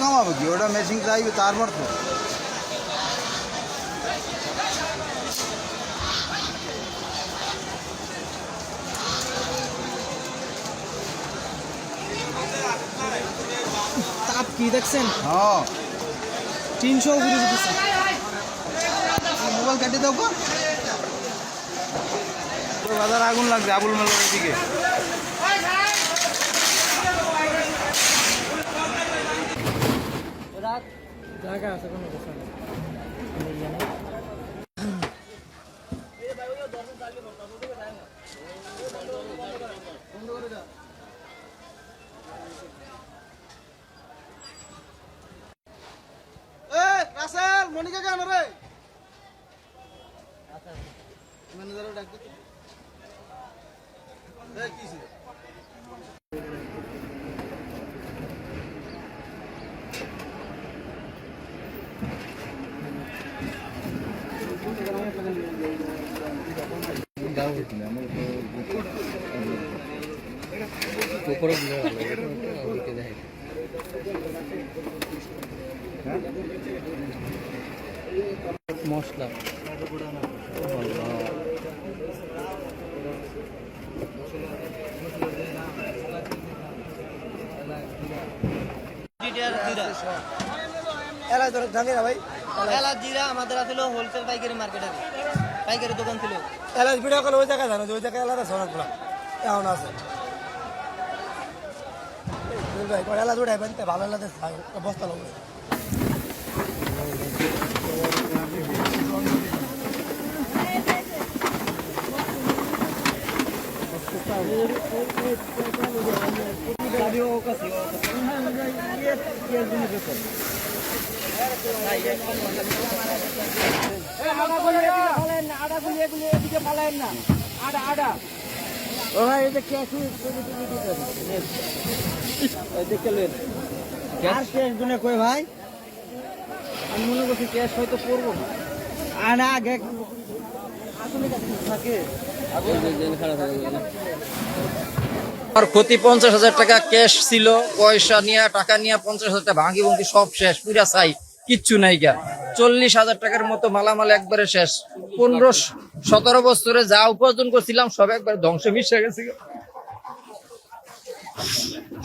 কমাবো কি? ওটা মেশিন চাইবে তারপর তো। তাপ কি দেখছেন? হ্যাঁ। তিনশো উপরে যেতেছে মোবাইল কেটে তোর বাজার আগুন লাগবে আবুল মেলার দিকে জায়গা আছে কোনো কথা নেই রাসেল মনিকা কেন রে ম্যানেজারও ডাক দিতে এই কি ছিল? মশলা। এলাই তোর জানি না ভাই? এলাচ জিরা আমাদের আসলে হোলসেল পাইকারি মার্কেটে পাইকারি দোকান ছিল। এলাই ভিডিও কল ওই জায়গায় জানো যে ওই জায়গায় এমন আছে। দুই ভাই কয় এলা দুটাই বানতে? ভালো এলাদা বস্তা লাগবে গুনে কই ভাই আমি মনে করছি ক্যাশ হয়তো করব আনা আগে থাকে আমার ক্ষতি পঞ্চাশ হাজার টাকা ক্যাশ ছিল পয়সা নিয়ে টাকা নিয়ে পঞ্চাশ হাজার টাকা ভাঙি ভঙ্গি সব শেষ পুরা চাই কিচ্ছু নাই গা। চল্লিশ হাজার টাকার মতো মালামাল একবারে শেষ। পনেরো, সতেরো বছরে যা উপার্জন করছিলাম, সব একবার ধ্বংস মিশে গেছে।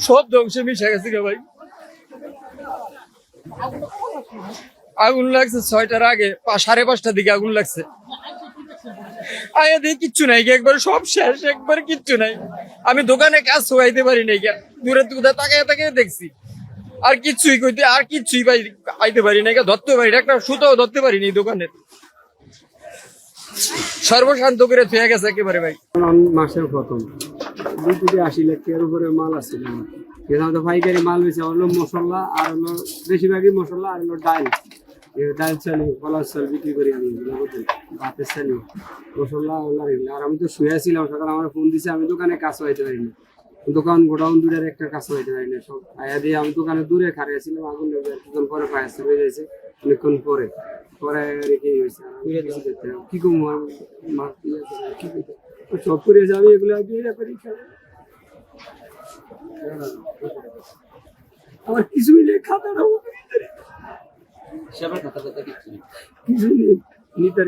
সব ধ্বংস মিশে গেছে গা ভাই। আগুন লাগছে ছয়টার আগে সাড়ে পাঁচটার দিকে আগুন লাগছে। কিচ্ছু নাই একবার সব শেষ, একবার কিচ্ছু নাই। আমি দোকানে কাজ শোয়াইতে পারি নাই। দূরে দূরে তাকায় তাকায় দেখছি। আর কিচ্ছুই কইতে আর কিচ্ছুই পাই আইতে পারি গিয়া, ধরতে পারি না একটা সুতাও ধরতে পারি নি দোকানে। সর্বশান্ত করে থুয়ে গেছে একেবারে ভাই। মাসের প্রথম। দুই কোটি আশি লাখ টাকার উপরে মাল আছে আমাদের পাইকারি মাল বেশি হলো মশলা আর হলো বেশিরভাগই মশলা আর হলো ডাল। ডাল চালি কলার চাল বিক্রি করি আমি ভাতের চালি মশলা আর আমি তো শুয়েছিলাম সকালে আমার ফোন দিছে আমি দোকানে কাজ হইতে পারিনি। দোকান গোডাউন দুটার একটা কাজ হইতে পারিনি সব। আয়া দিয়ে আমি দোকানে দূরে খারিয়েছিলাম আগুন লেগে কিছুক্ষণ পরে ফায়ার সার্ভিস হয়েছে অনেকক্ষণ পরে। পরে রেখে হয়েছে? কিছু পারি না। কি করব? আর মা কি সব করে যাবে এগুলো করি। আমার কিছুই নেই খাতাটা কিছু নেই। নিতে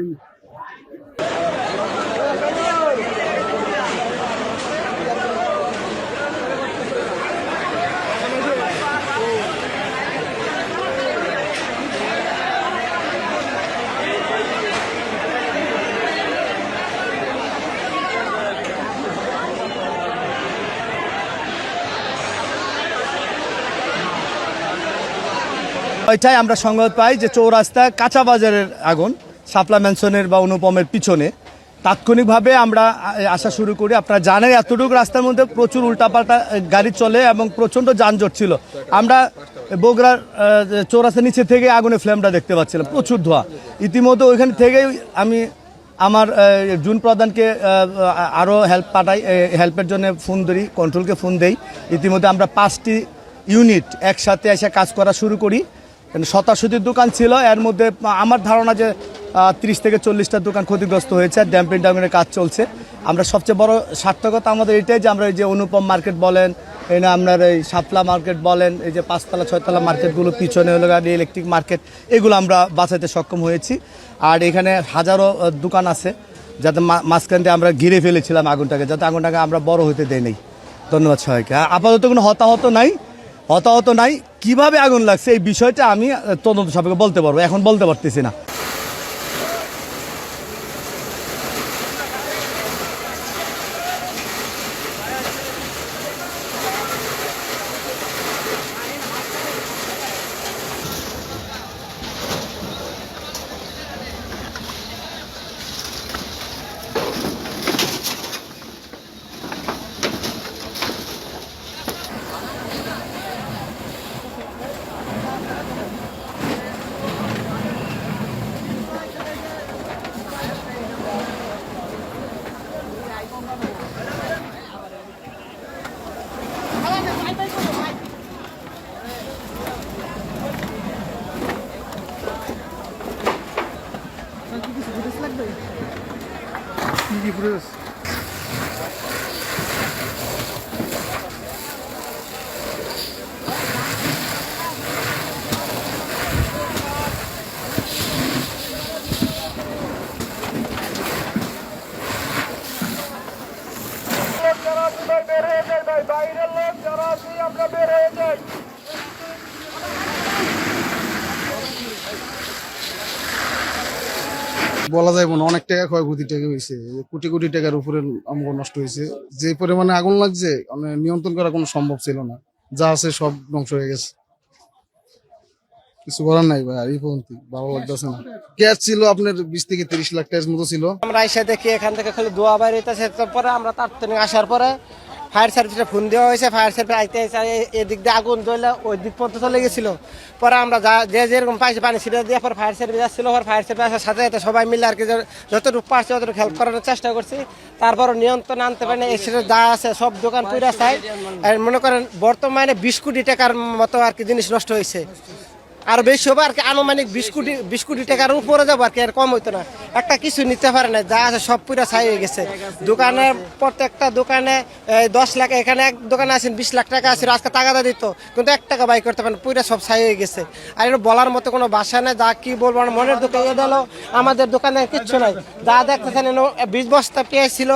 ওইটাই আমরা সংবাদ পাই যে চৌরাস্তা কাঁচা বাজারের আগুন সাপলা ম্যানশনের বা অনুপমের পিছনে। তাৎক্ষণিকভাবে আমরা আসা শুরু করি। আপনারা জানেন এতটুকু রাস্তার মধ্যে প্রচুর উল্টাপাল্টা গাড়ি চলে এবং প্রচণ্ড যানজট ছিল। আমরা বগুড়ার চৌরাস্তার নিচে থেকে আগুনের ফ্লেমটা দেখতে পাচ্ছিলাম। প্রচুর ধোঁয়া। ইতিমধ্যে ওইখান থেকেই আমি আমার জুন প্রধানকে আরও হেল্প পাঠাই হেল্পের জন্য ফোন ধরি কন্ট্রোলকে ফোন দেই। ইতিমধ্যে আমরা পাঁচটি ইউনিট একসাথে এসে কাজ করা শুরু করি। শতাশতির দোকান ছিল, এর মধ্যে আমার ধারণা যে তিরিশ থেকে চল্লিশটা দোকান ক্ষতিগ্রস্ত হয়েছে আর ড্যাম্পিং ডাউনের কাজ চলছে। আমরা সবচেয়ে বড় সার্থকতা আমাদের এটাই যে, আমরা এই যে অনুপম মার্কেট বলেন, এই না আপনার এই সাতলা মার্কেট বলেন, এই যে পাঁচতলা, ছয়তলা মার্কেটগুলো, পিছনে হলো গাড়ি ইলেকট্রিক মার্কেট এগুলো আমরা বাঁচাতে সক্ষম হয়েছি। আর এখানে হাজারো দোকান আছে, যাতে মাঝখান দিয়ে আমরা ঘিরে ফেলেছিলাম আগুনটাকে, যাতে আগুনটাকে আমরা বড় হতে দেই নাই। ধন্যবাদ সবাইকে। আপাতত কোনো হতাহত নাই হতাহত নাই। কীভাবে আগুন লাগছে, এই বিষয়টা আমি তদন্ত সাপেক্ষে বলতে পারব। এখন বলতে পারতেছি না। ist es. বলা যায় না, অনেক টাকা ক্ষয়ক্ষতি টাকা হয়েছে কোটি কোটি টাকার উপরে আমগো নষ্ট হয়েছে যে পরিমাণে আগুন লাগছে মানে নিয়ন্ত্রণ করা কোনো সম্ভব ছিল না। যা আছে সব ধ্বংস হয়ে গেছে। কিছু করার নাই ভাই এই পর্যন্ত ভালো লাগতেছে না। ক্যাশ ছিল আপনার বিশ থেকে তিরিশ লাখ টাকার মতো ছিল। আমরা এসে দেখি এখান থেকে খালি দোয়া বাইরে আমরা তাৎক্ষণিক আসার পরে ফায়ার সার্ভিসে ফোন দেওয়া হয়েছে, ফায়ার সার্ভিস আইতে এদিক দিয়ে আগুন জ্বলে ওই দিক পর্যন্ত চলে গেছিল। পরে আমরা যা যে যেরকম পাইছি পানি ছিটে দিয়ে পরে ফায়ার সার্ভিস আসছিল, পরে ফায়ার সার্ভিস আসার সাথে সাথে সবাই মিলে আর কি যতটুকু পারছি ততটুকু হেল্প করার চেষ্টা করছি। তারপর নিয়ন্ত্রণ আনতে পারি না এসে যা আছে সব দোকান পুরা চাই মনে করেন, বর্তমানে বিশ কোটি টাকার মতো আর কি জিনিস নষ্ট হয়েছে। আর বেশি হবে আর কি আনুমানিক বিশ কোটি বিশ কোটি টাকার উপরে যাব আর কি, আর কম হইতো না। একটা কিছু নিতে পারে না, যা আছে সব পুরা ছাই হয়ে গেছে। দোকানের প্রত্যেকটা দোকানে দশ লাখ, এখানে এক দোকানে আছেন বিশ লাখ টাকা আছে, আজকে টাকাটা দিত, কিন্তু এক টাকা বাই করতে পারেন, পুরা সব ছাই হয়ে গেছে। আর এটা বলার মতো কোনো বাসা নেই, যা কি বলব, আমার মনের দোকানে দিলো, আমাদের দোকানে কিচ্ছু নাই। যা দেখতেছেন বিশ বস্তা পেঁয়াজ ছিল,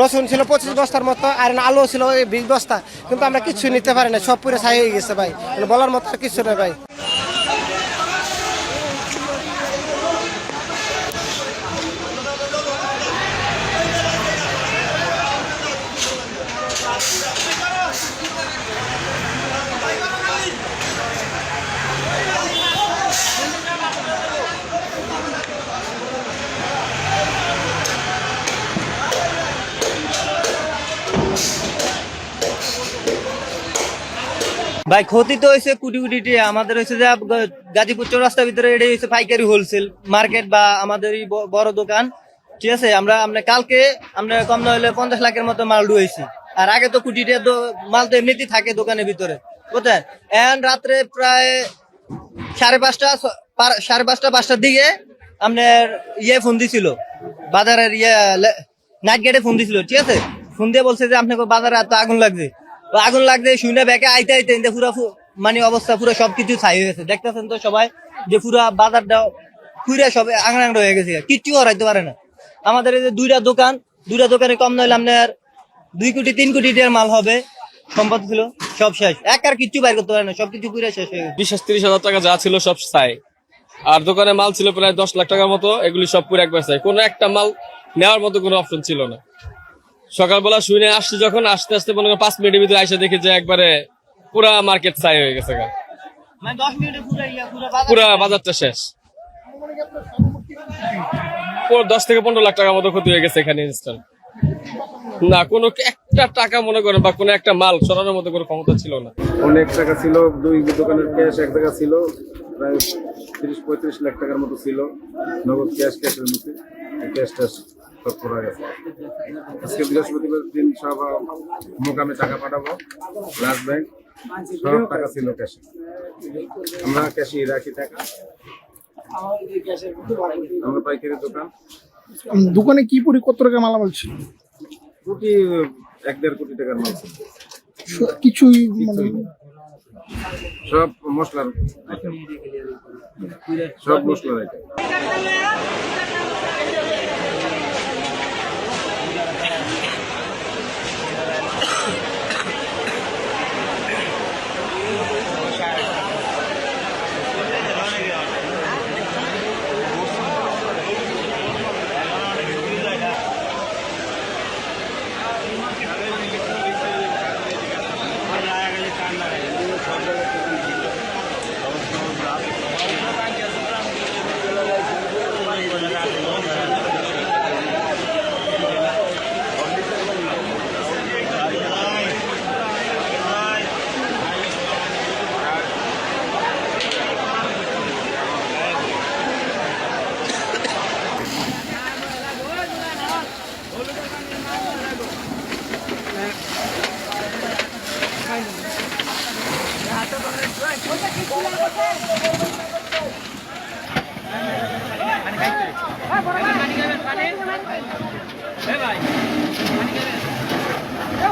রসুন ছিল পঁচিশ বস্তার মতো, আর আলু ছিল বিশ বস্তা, কিন্তু আমরা কিচ্ছু নিতে পারি না সব পুরো ছাই হয়ে গেছে ভাই। বলার মতো কিচ্ছু নেই ভাই। ভাই, ক্ষতি তো হয়েছে কোটি কোটি আমাদের হয়েছে যে, গাজীপুর চৌরাস্তার ভিতরে এটাই হচ্ছে পাইকারি হোলসেল মার্কেট বা আমাদের বড় দোকান। ঠিক আছে, আমরা আমরা কালকে আমরা কম না হলে পঞ্চাশ লাখের মতো মাল ডুয়েছি আর আগে তো কোটি মাল তো এমনিতেই থাকে দোকানের ভিতরে। এখন রাত্রে প্রায় সাড়ে পাঁচটা সাড়ে পাঁচটা, পাঁচটার দিকে আপনার ইয়ে ফোন দিছিল। বাজারের ইয়ে নাইট গেটে ফোন দিছিল। ঠিক আছে? ফোন দিয়ে বলছে যে, আপনাকে বাজারে এত আগুন লাগছে। আগুন লাগছে, শুনে ব্যাকে আইতে আইতে ইন্দে পুরো মানে অবস্থা, পুরো সবকিছু ছাই হয়ে গেছে। দেখতেছেন তো সবাই যে পুরো বাজারটা পুরা সব আংড়া হয়ে গেছে। কিচ্ছু হরাইতে পারে না। আমাদের এই যে দুইটা দোকান, দুইটা দোকানে কম নইলে আপনার দুই কোটি, তিন কোটি টাকার মাল হবে। সম্পদ ছিল, সব শেষ। এক আর কিচ্ছু বাইর করতে পারে না। সবকিছু পুরো শেষ হয়ে গেছে। বিশ তিরিশ হাজার টাকা যা ছিল, সব চাই আর দোকানে মাল ছিল প্রায় দশ লাখ টাকার মতো, এগুলি সব পুরো একবার চাই কোনো একটা মাল নেওয়ার মতো কোনো অপশন ছিল না। সকালবেলা শুনে আসছি যখন আস্তে আস্তে মনে করেন পাঁচ মিনিটের ভিতরে এসে দেখি যে একবারে পুরা মার্কেট চাই হয়ে গেছে গা। মানে পুরো পুরো বাজার পুরা বাজারটা শেষ। দশ থেকে পনেরো লাখ টাকার মতো ক্ষতি হয়ে গেছে এখানে না কোনো একটা টাকা মনে করেন বা কোনো একটা মাল সরানোর মতো কোনো ক্ষমতা ছিল না। অনেক টাকা ছিল দুই দোকানের ক্যাশ এক জায়গা ছিল প্রায় তিরিশ পঁয়ত্রিশ লাখ টাকার মতো ছিল। নগদ ক্যাশ ক্যাশের মধ্যে। ক্যাশ ট্যাশ করা গেছে আজকে বৃহস্পতিবার দিন সব মোকামে টাকা পাঠাবো ব্লাড ব্যাংক সব টাকা ছিল ক্যাশে আমরা ক্যাশে রাখি টাকা। আমরা পাইকারি দোকান। দোকানে কি পরি কত টাকা মালা বলছে কোটি এক দেড় কোটি টাকার মাল ছিল। কিছুই সব মশলার সব মশলার আইটেম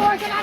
ওইখানে